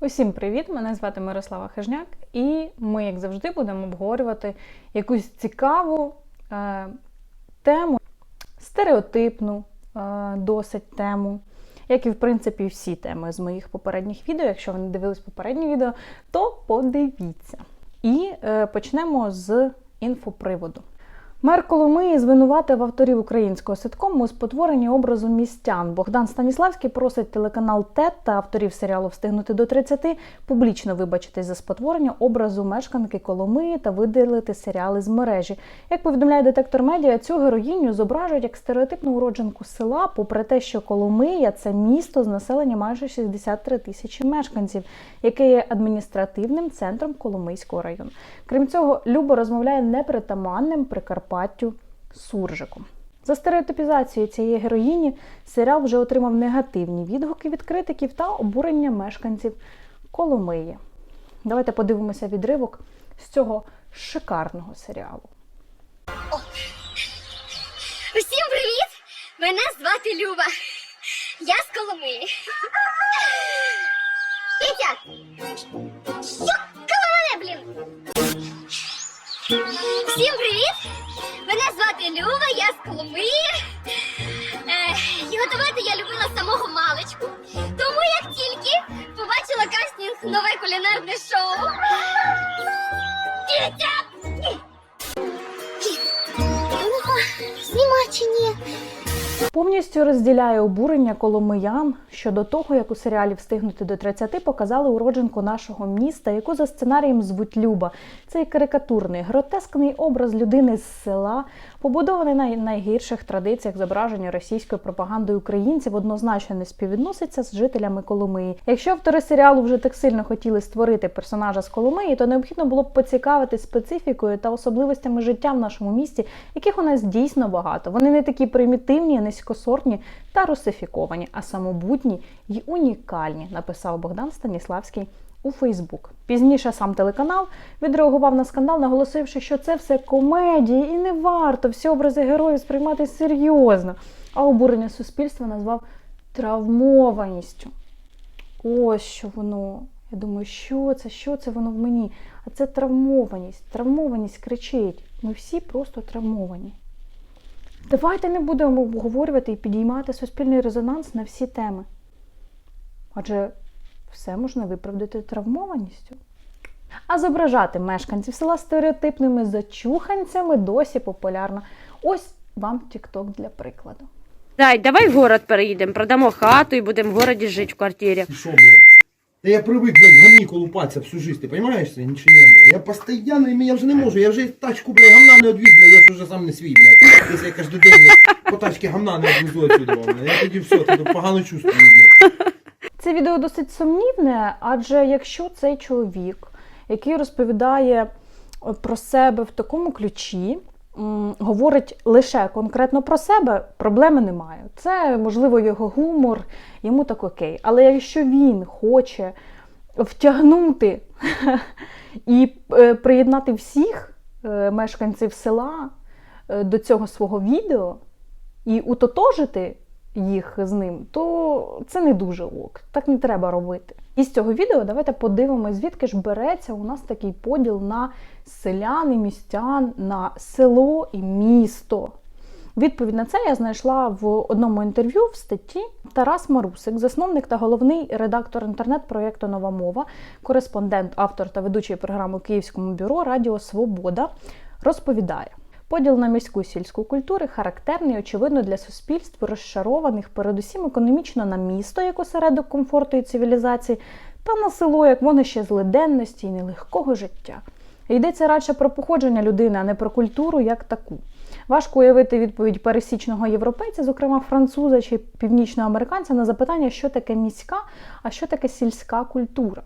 Усім привіт! Мене звати Мирослава Хижняк, і ми, як завжди, будемо обговорювати якусь цікаву е, тему, стереотипну е, досить тему, як і в принципі всі теми з моїх попередніх відео. Якщо ви не дивились попередні відео, то подивіться. І е, почнемо з інфоприводу. Мер Коломиї звинуватив авторів українського ситкому у спотворенні образу містян. Богдан Станіславський просить телеканал ТЕТ та авторів серіалу Встигнути до 30 публічно вибачитись за спотворення образу мешканки Коломиї та видалити серіали з мережі. Як повідомляє детектор медіа, цю героїню зображують як стереотипну уродженку села, попри те, що Коломия це місто з населенням майже 63 тисячі мешканців, яке є адміністративним центром Коломийського району. Крім цього, Люба розмовляє непритаманним Прикарпаттю суржиком. За стереотипізацією цієї героїні серіал вже отримав негативні відгуки від критиків та обурення мешканців Коломиї. Давайте подивимося відривок з цього шикарного серіалу. Усім привіт! Мене звати Люба. Я з Коломиї. Петя! Що Коломиє, блін? Всім привіт! Мене звати Люба, я з Коломи. Е, і готувати я любила самого маличку. Тому як тільки побачила кастинг нове кулінарне шоу. Дітя! Знімати чи ні? Повністю розділяє обурення коломиян щодо того, як у серіалі Встигнути до 30 показали уродженку нашого міста, яку за сценарієм звуть Люба. Цей карикатурний, гротескний образ людини з села, побудований на найгірших традиціях зображення російською пропагандою українців, однозначно не співвідноситься з жителями Коломиї. Якщо автори серіалу вже так сильно хотіли створити персонажа з Коломиї, то необхідно було б поцікавити специфікою та особливостями життя в нашому місті, яких у нас дійсно багато. Вони не такі примітивні, низькосортні та русифіковані, а самобутні й унікальні, написав Богдан Станіславський у Фейсбук. Пізніше сам телеканал відреагував на скандал, наголосивши, що це все комедії і не варто всі образи героїв сприймати серйозно. А обурення суспільства назвав травмованістю. Ось що воно. Я думаю, що це, що це воно в мені? А це травмованість. Травмованість кричить. Ми всі просто травмовані. Давайте не будемо обговорювати і підіймати суспільний резонанс на всі теми. Адже все можна виправдати травмованістю. А зображати мешканців села стереотипними зачуханцями досі популярно. Ось вам TikTok для прикладу. Дай, давай в город переїдемо, продамо хату і будемо в городі жити в квартирі. Шо, блядь? Да я привык, блядь, гамни колупаться всю жизнь, ты понимаешь? Я ничего не блядь. Я постоянно, я вже не можу, я вже тачку, блядь, гамна не одвіз, блядь, я ж уже сам не свій, блядь. Якщо я кожен день, блядь, по тачці гамна не одвезу отсюда, блядь. Я тоді все, тоді погано чувствую, блядь. Це відео досить сумнівне, адже якщо цей чоловік, який розповідає е, про себе в такому ключі, говорить лише конкретно про себе, проблеми немає. Це, можливо, його гумор, йому так окей. Але якщо він хоче втягнути і е, приєднати всіх е, мешканців села е, до цього свого відео і утотожити їх з ним, то це не дуже ок. Так не треба робити. І з цього відео давайте подивимося, звідки ж береться у нас такий поділ на селян і містян, на село і місто. Відповідь на це я знайшла в одному інтерв'ю в статті Тарас Марусик, засновник та головний редактор інтернет-проєкту Нова мова, кореспондент, автор та ведучий програми Київському бюро Радіо Свобода, розповідає. Поділ на міську сільську культури характерний, очевидно, для суспільств, розшарованих передусім економічно на місто як осередок комфорту і цивілізації, та на село як вогнище злиденності і нелегкого життя. Йдеться радше про походження людини, а не про культуру як таку. Важко уявити відповідь пересічного європейця, зокрема француза чи північноамериканця, на запитання, що таке міська, а що таке сільська культура.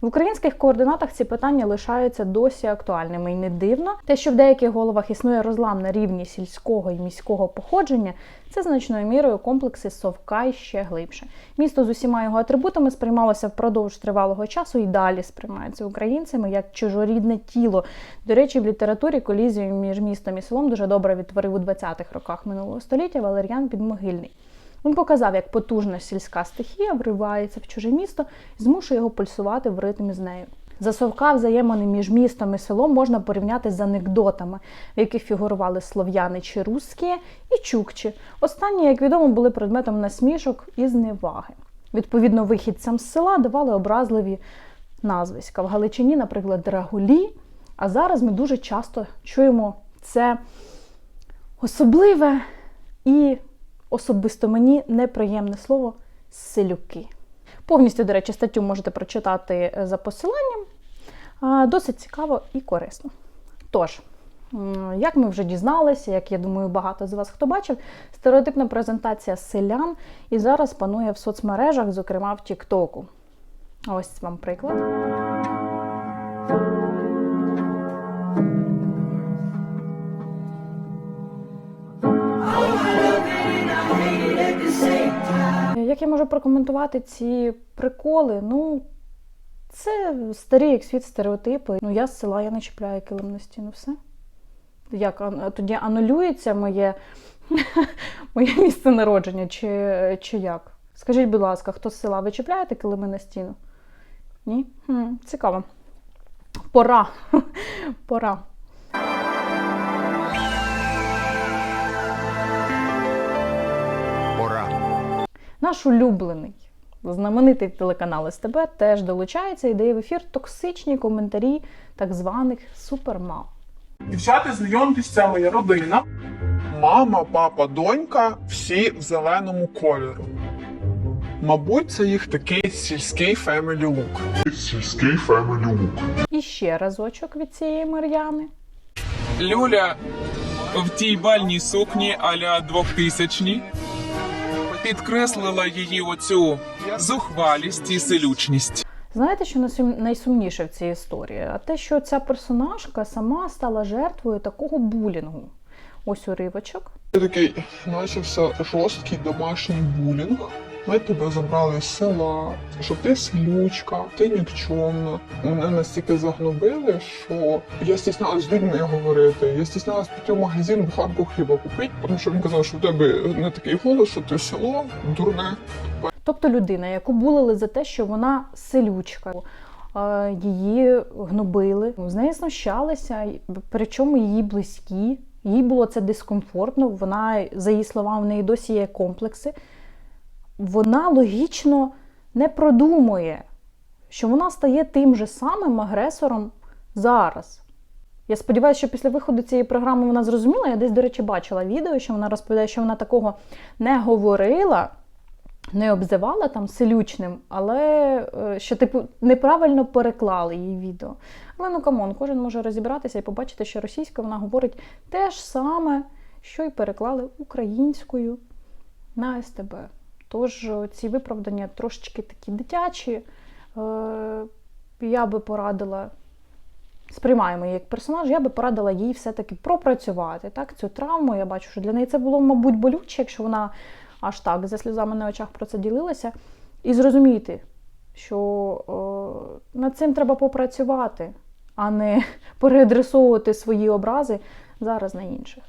В українських координатах ці питання лишаються досі актуальними, і не дивно, те, що в деяких головах існує розлам на рівні сільського і міського походження, це значною мірою комплекси совка і ще глибше. Місто з усіма його атрибутами сприймалося впродовж тривалого часу і далі сприймається українцями як чужорідне тіло. До речі, в літературі колізію між містом і селом дуже добре відтворив у 20-х роках минулого століття Валер'ян Підмогильний. Він показав, як потужна сільська стихія вривається в чуже місто і змушує його пульсувати в ритмі з нею. За совка взаємини між містом і селом можна порівняти з анекдотами, в яких фігурували слов'яни чи русські і чукчі. Останні, як відомо, були предметом насмішок і зневаги. Відповідно, вихідцям з села давали образливі назвиська. В Галичині, наприклад, Драгулі. А зараз ми дуже часто чуємо це особливе і особисто мені неприємне слово селюки. Повністю, до речі, статтю можете прочитати е, за посиланням. Досить цікаво і корисно. Тож, як ми вже дізналися, як я думаю, багато з вас хто бачив, стереотипна презентація селян і зараз панує в соцмережах, зокрема в Тіктоку. Ось вам приклад. Як я можу прокоментувати ці приколи? Ну, це старі як світ стереотипи. Ну, я з села, я не чіпляю килим на стіну, все. Як тоді анулюється моє, моє місце народження, чи, чи як? Скажіть, будь ласка, хто з села ви чіпляєте килими на стіну? Ні? Хм, цікаво. Пора. Пора. Наш улюблений знаменитий телеканал СТБ теж долучається і дає в ефір токсичні коментарі так званих супермам. Дівчата, знайомтесь, це моя родина. Мама, папа, донька всі в зеленому кольору. Мабуть, це їх такий сільський фемелі лук. Сільський Family Look. І ще разочок від цієї Мар'яни. Люля в тій бальній сукні аля 2000 підкреслила її оцю зухвалість і селючність. Знаєте, що найсум- найсумніше в цій історії? А те, що ця персонажка сама стала жертвою такого булінгу. Ось уривочок. Це такий начався жорсткий домашній булінг. Ми тебе забрали з села, що ти селючка, ти нікчемна. Мене настільки загнобили, що я стіснялась з людьми говорити. Я стіснялась піти в магазин буханку хліба купити, тому що він казав, що в тебе не такий голос, що ти село дурне. Тобто людина, яку булили за те, що вона селючка, е, її гнобили, з нею знущалися, причому її близькі. Їй було це дискомфортно. Вона, за її словами, в неї досі є комплекси. Вона логічно не продумує, що вона стає тим же самим агресором зараз. Я сподіваюся, що після виходу цієї програми вона зрозуміла. Я десь, до речі, бачила відео, що вона розповідає, що вона такого не говорила, не обзивала там селючним, але е, що, типу, неправильно переклали її відео. Але ну камон, кожен може розібратися і побачити, що російська вона говорить те ж саме, що й переклали українською на СТБ. Тож е, ці виправдання трошечки такі дитячі. Е, Я би порадила, сприймаємо її як персонаж, я би порадила їй все-таки пропрацювати так, цю травму. Я бачу, що для неї це було, мабуть, болюче, якщо вона аж так за сльозами на очах про це ділилася, і зрозуміти, що е, над цим треба попрацювати, а не переадресовувати свої образи зараз на інших.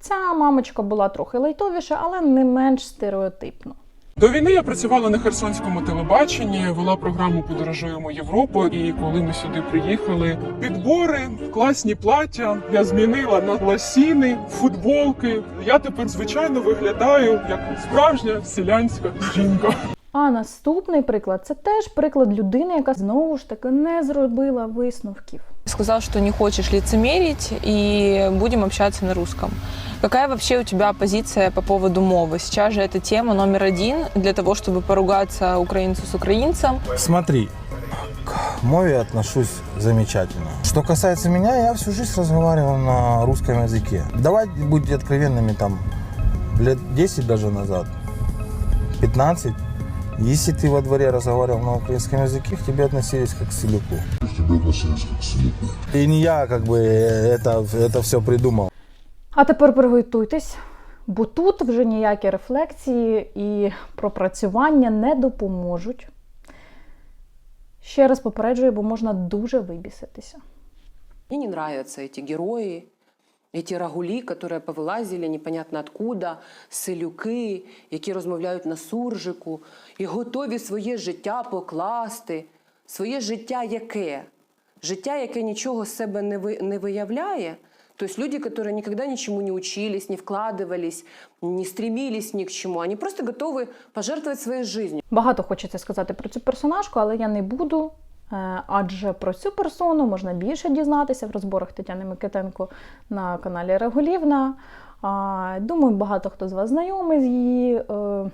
Ця мамочка була трохи лайтовіша, але не менш стереотипно. До війни я працювала на Херсонському телебаченні, вела програму Подорожуємо Європу. І коли ми сюди приїхали, підбори, класні плаття. Я змінила на ласіни, футболки. Я тепер звичайно виглядаю як справжня селянська жінка. А наступний приклад це теж приклад людини, яка знову ж таки не зробила висновків. Сказал, что не хочешь лицемерить и будем общаться на русском. Какая вообще у тебя позиция по поводу мовы? Сейчас же эта тема номер один для того, чтобы поругаться украинцу с украинцем. Смотри, к мове отношусь замечательно. Что касается меня, я всю жизнь разговаривал на русском языке. Давай будем откровенными, там, лет 10 даже назад, 15, если ты во дворе разговаривал на украинском языке, к тебе относились как к селюку. И не я, как бы, это, это все придумал. А тепер приготуйтесь, бо тут вже ніякі рефлексії і пропрацювання не допоможуть. Ще раз попереджую, бо можна дуже вибіситися. Мне не нравятся эти герои Эти рагулі, которые повилазили непонятно откуда, селюки, які розмовляють на суржику, і готові своє життя покласти. Своє життя яке? Життя, яке нічого з себе не, ви, не виявляє. Тобто люди, которые никогда ничему не учились, не вкладывались, не стремились ни к чему, они просто готовы пожертвовать своей жизнью. Багато хочеться сказати про цю персонажку, але я не буду. е, Адже про цю персону можна більше дізнатися в розборах Тетяни Микитенко на каналі Регулівна. Думаю, багато хто з вас знайомий з її е,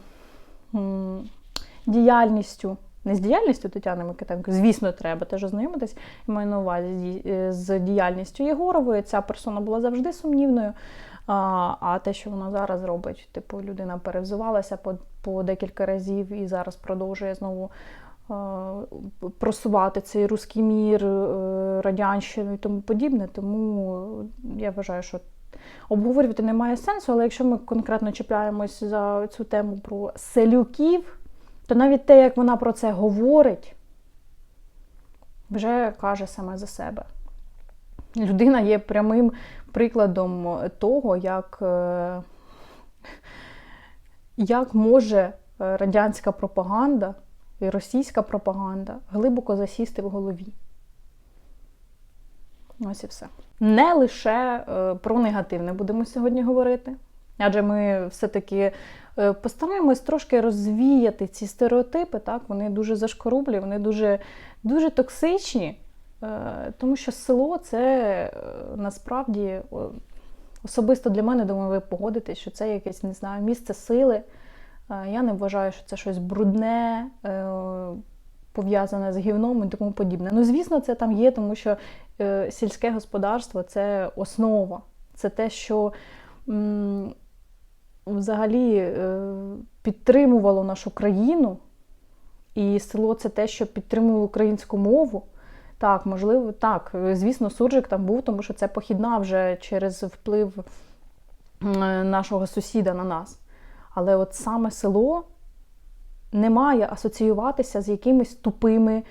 діяльністю. Не з діяльністю Тетяни Микитенко, звісно, треба теж ознайомитись. Я маю на увазі е, з діяльністю Єгорової. Ця персона була завжди сумнівною. А, те, що вона зараз робить, типу, людина перевзувалася по, декілька разів і зараз продовжує знову просувати цей руський мір, е, радянщину і тому подібне. Тому я вважаю, що обговорювати немає сенсу, але якщо ми конкретно чіпляємось за цю тему про селюків, то навіть те, як вона про це говорить, вже каже саме за себе. Людина є прямим прикладом того, як, е, як може е, радянська пропаганда російська пропаганда глибоко засісти в голові. Ось і все. Не лише е, про негативне будемо сьогодні говорити, адже ми все-таки е, постараємось трошки розвіяти ці стереотипи. Так? Вони дуже зашкорублі, вони дуже, дуже токсичні. Е, Тому що село це насправді особисто для мене, думаю, ви погодитесь, що це якесь, не знаю, місце сили. Е, Я не вважаю, що це щось брудне, е, пов'язане з гівном і тому подібне. Ну, звісно, це там є, тому що е, сільське господарство це основа. Це те, що взагалі підтримувало нашу країну, і село це те, що підтримувало українську мову. Так, можливо, так. Звісно, суржик там був, тому що це похідна вже через вплив нашого сусіда на нас. Але от саме село не має асоціюватися з якимись тупими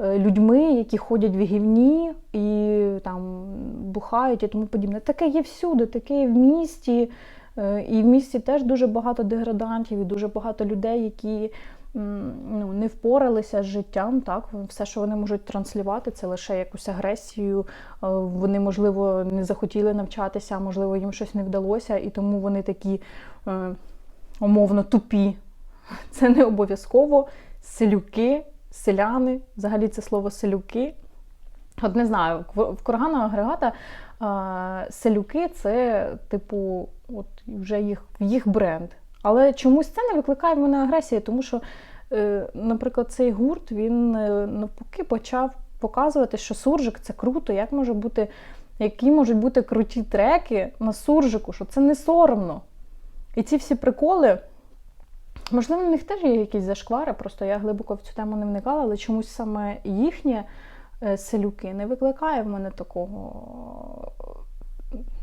е, людьми, які ходять в гівні і там бухають і тому подібне. Таке є всюди, таке є в місті. Е, І в місті теж дуже багато деградантів, і дуже багато людей, які ну, не впоралися з життям. Так? Все, що вони можуть транслювати, це лише якусь агресію. Е, Вони, можливо, не захотіли навчатися, можливо, їм щось не вдалося, і тому вони такі умовно тупі. Це не обов'язково селюки, селяни, взагалі це слово селюки. От не знаю, в кургана агрегата селюки це, типу, от вже їх, їх бренд. Але чомусь це не викликає в мене агресії, тому що, е, наприклад, цей гурт він е, навпаки почав показувати, що суржик це круто, як може бути, які можуть бути круті треки на суржику, що це не соромно. І ці всі приколи. Можливо, в них теж є якісь зашквари, просто я глибоко в цю тему не вникала, але чомусь саме їхнє е, селюки не викликає в мене такого,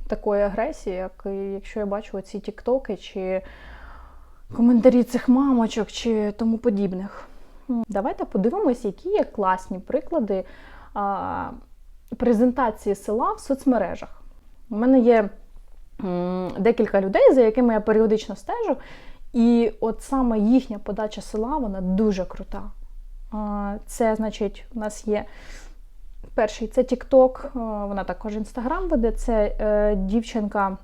такої агресії, як якщо я бачу оці тіктоки чи коментарі цих мамочок чи тому подібних. Давайте подивимось, які є класні приклади а, презентації села в соцмережах. У мене є декілька людей, за якими я періодично стежу. І от саме їхня подача села, вона дуже крута. Це, значить, у нас є перший це TikTok, вона також Інстаграм веде. Це е, дівчинка,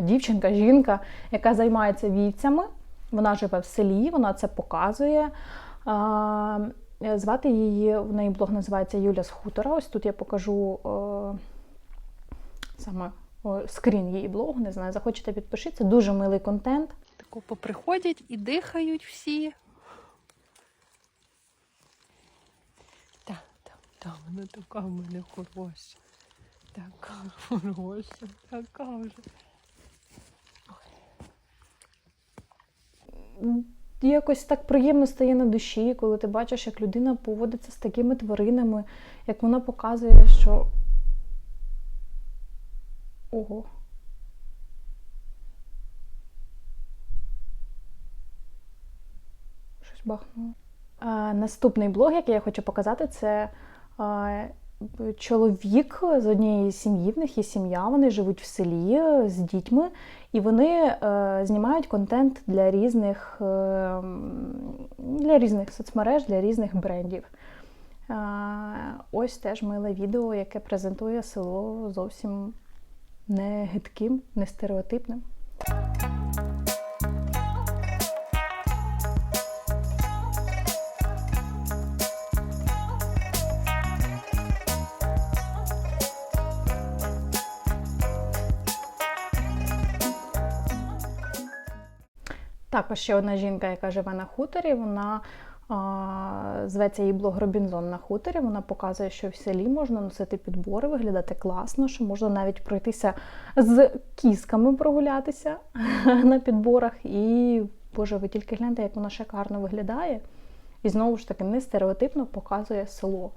дівчинка, жінка, яка займається вівцями. Вона живе в селі, вона це показує. Звати її, в неї блог називається Юля з хутора. Ось тут я покажу е, саме скрін її блогу. Не знаю, захочете підпишіться. Дуже милий контент. Тако поприходять і дихають всі. Так, так, так, вона така в мене хороша. Така хороша, така вже. якось так приємно стає на душі, коли ти бачиш, як людина поводиться з такими тваринами, як вона показує, що. Ого. Щось бахнуло. А, наступний блог, який я хочу показати, це а, чоловік з однієї сім'ї, в них є сім'я, вони живуть в селі е, з дітьми, і вони е, знімають контент для різних, е, для різних соцмереж, для різних брендів. Е, ось теж миле відео, яке презентує село зовсім не гидким, не стереотипним. Також ще одна жінка, яка живе на хуторі, вона зветься її блог Робінзон на хуторі. Вона показує, що в селі можна носити підбори, виглядати класно, що можна навіть пройтися з кісками прогулятися на підборах. І, Боже, ви тільки гляньте, як вона шикарно виглядає. І знову ж таки не стереотипно показує село.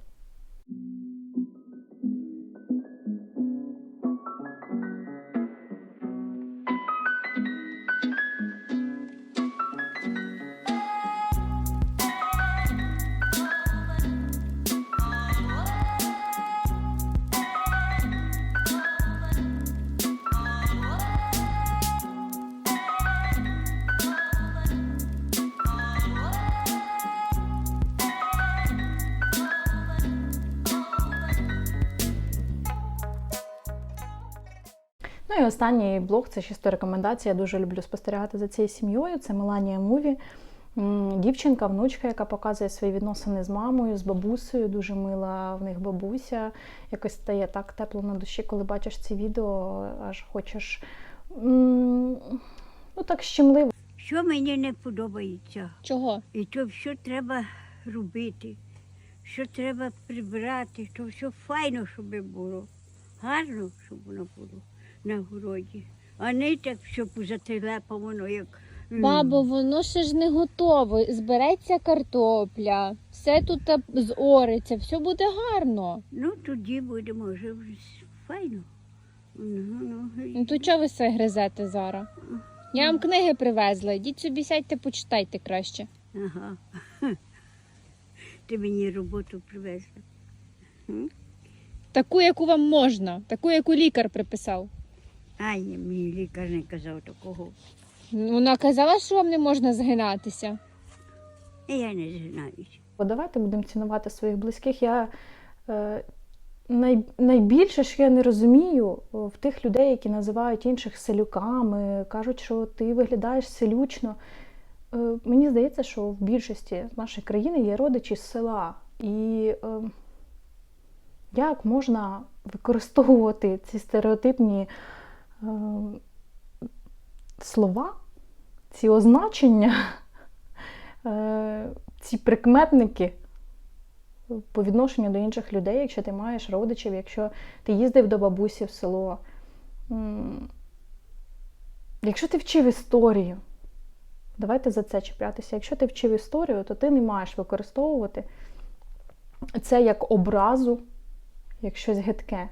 Ну і останній блог це чисто рекомендація. Я дуже люблю спостерігати за цією сім'єю. Це Меланія Муві. Дівчинка, внучка, яка показує свої відносини з мамою, з бабусею. Дуже мила в них бабуся. Якось стає так тепло на душі, коли бачиш ці відео, аж хочеш. Ну так щемливо. Що мені не подобається, Чого? і то що треба робити, що треба прибрати, то все файно, щоб було. Гарно, щоб воно було на городі. А не так все позателепано, як. Бабо, воно ще ж не готове. Збереться картопля, все тут зориться, все буде гарно. Ну, тоді буде, може, вже файно. Ну, ну, Ну то чого ви все гризете зараз? Я вам книги привезла. Йдіть собі сядьте, почитайте краще. Ага. Ти мені роботу привезла. Таку, яку вам можна, таку, яку лікар приписав. Ай, мій лікар не казав такого. Вона казала, що вам не можна згинатися. Я не знаюся. Бо давайте будемо цінувати своїх близьких. Я е, най, найбільше, що я не розумію в тих людей, які називають інших селюками, кажуть, що ти виглядаєш селючно. Е, мені здається, що в більшості нашої країни є родичі з села. І е, як можна використовувати ці стереотипні слова, ці означення, е, ці прикметники по відношенню до інших людей, якщо ти маєш родичів, якщо ти їздив до бабусі в село, якщо ти вчив історію, давайте за це чіплятися. Якщо ти вчив історію, то ти не маєш використовувати це як образу, як щось гидке.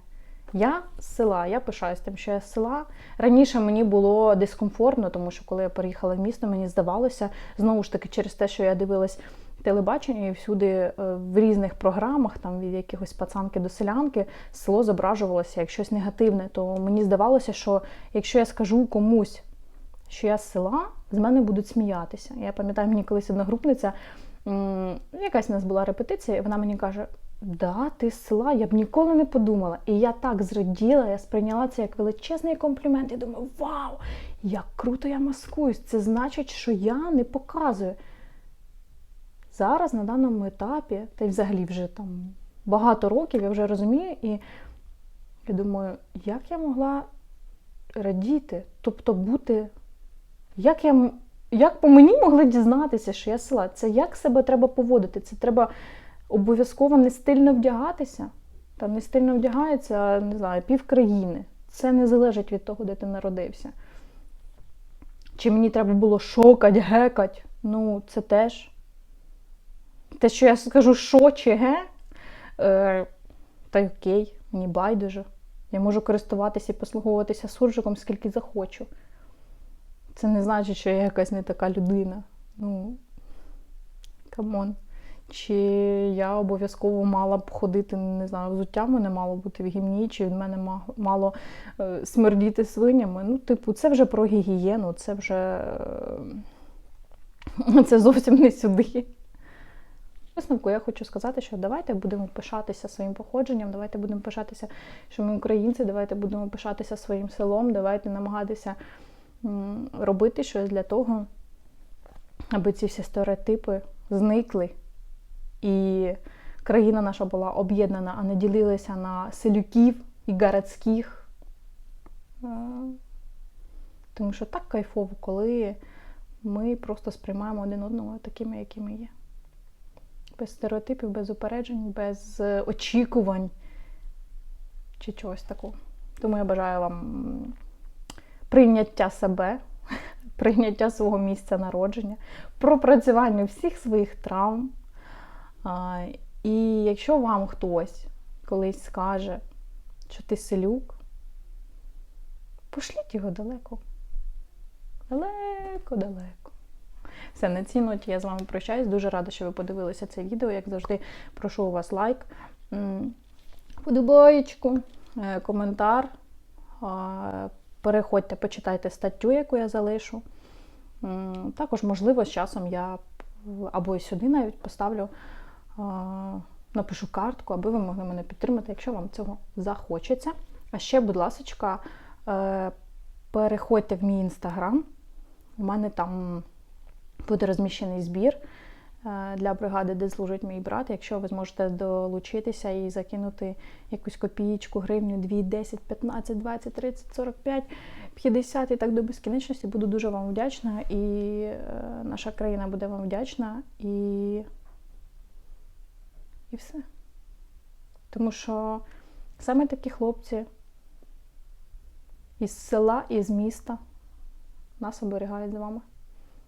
Я з села, я пишаюсь тим, що я з села. Раніше мені було дискомфортно, тому що коли я переїхала в місто, мені здавалося, знову ж таки, через те, що я дивилась телебачення і всюди е, в різних програмах, там від якихось пацанки до селянки, село зображувалося як щось негативне. То мені здавалося, що якщо я скажу комусь, що я з села, з мене будуть сміятися. Я пам'ятаю, мені колись одногрупниця, м, якась у нас була репетиція, і вона мені каже: Да, ти села, я б ніколи не подумала. І я так зраділа, я сприйняла це як величезний комплімент. Я думаю, вау, як круто я маскуюсь! Це значить, що я не показую. Зараз на даному етапі, та й взагалі вже там багато років, я вже розумію, і я думаю, як я могла радіти, тобто бути. Як я як по мені могли дізнатися, що я села? Це як себе треба поводити? Це треба обов'язково не стильно вдягатися. Там не стильно вдягається, не знаю, пів країни. Це не залежить від того, де ти народився. Чи мені треба було шокать, гекать? Ну, це теж. Те, що я скажу що чи ге, е, та окей, мені байдуже. Я можу користуватися і послуговуватися суржиком скільки захочу. Це не значить, що я якась не така людина. Ну, камон. Чи я обов'язково мала б ходити, не знаю, взуття в мене мало бути в гімні, чи від мене мало е, смердіти свинями. Ну, типу, це вже про гігієну, це вже е, це зовсім не сюди. Висновку я хочу сказати, що давайте будемо пишатися своїм походженням, давайте будемо пишатися, що ми українці, давайте будемо пишатися своїм селом, давайте намагатися робити щось для того, аби ці всі стереотипи зникли. І країна наша була об'єднана, а не ділилася на селюків і городських. Е, Тому що так кайфово, коли ми просто сприймаємо один одного такими, якими є. Без стереотипів, без упереджень, без е, очікувань чи чогось такого. Тому я бажаю вам прийняття себе, прийняття свого місця народження, пропрацювання всіх своїх травм. І якщо вам хтось колись скаже, що ти селюк, пошліть його далеко. Далеко-далеко. Все, на цій ноті я з вами прощаюсь. Дуже рада, що ви подивилися це відео. Як завжди, прошу у вас лайк, подобаєчку, е, коментар. Переходьте, почитайте статтю, яку я залишу. Також, можливо, з часом я або і сюди навіть поставлю, напишу картку, аби ви могли мене підтримати, якщо вам цього захочеться. А ще, будь ласка, переходьте в мій інстаграм. У мене там буде розміщений збір е, для бригади, де служить мій брат. Якщо ви зможете долучитися і закинути якусь копієчку, гривню, 2, 10, 15, 20, 30, 45, 50 і так до безкінечності, буду дуже вам вдячна. І е, наша країна буде вам вдячна. І, і все. Тому що саме такі хлопці із села, із міста нас оберігають з вами.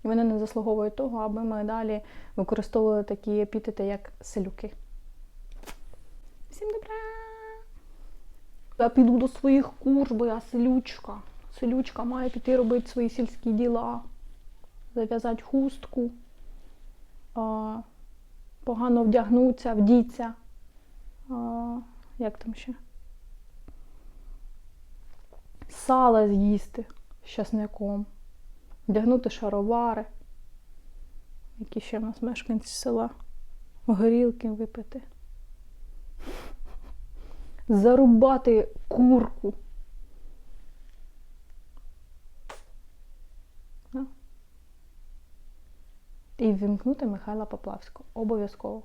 І вони не заслуговують того, аби ми далі використовували такі епітети, як селюки. Всім добра! Я піду до своїх кур, бо я селючка. Селючка має піти робити свої сільські діла, зав'язати хустку, погано вдягнуться, вдіться. А, як там ще? Сала з'їсти з часником вдягнути шаровари, які ще в нас мешканці села, горілки випити, зарубати курку. Да. І вімкнути Михайла Поплавського. Обов'язково.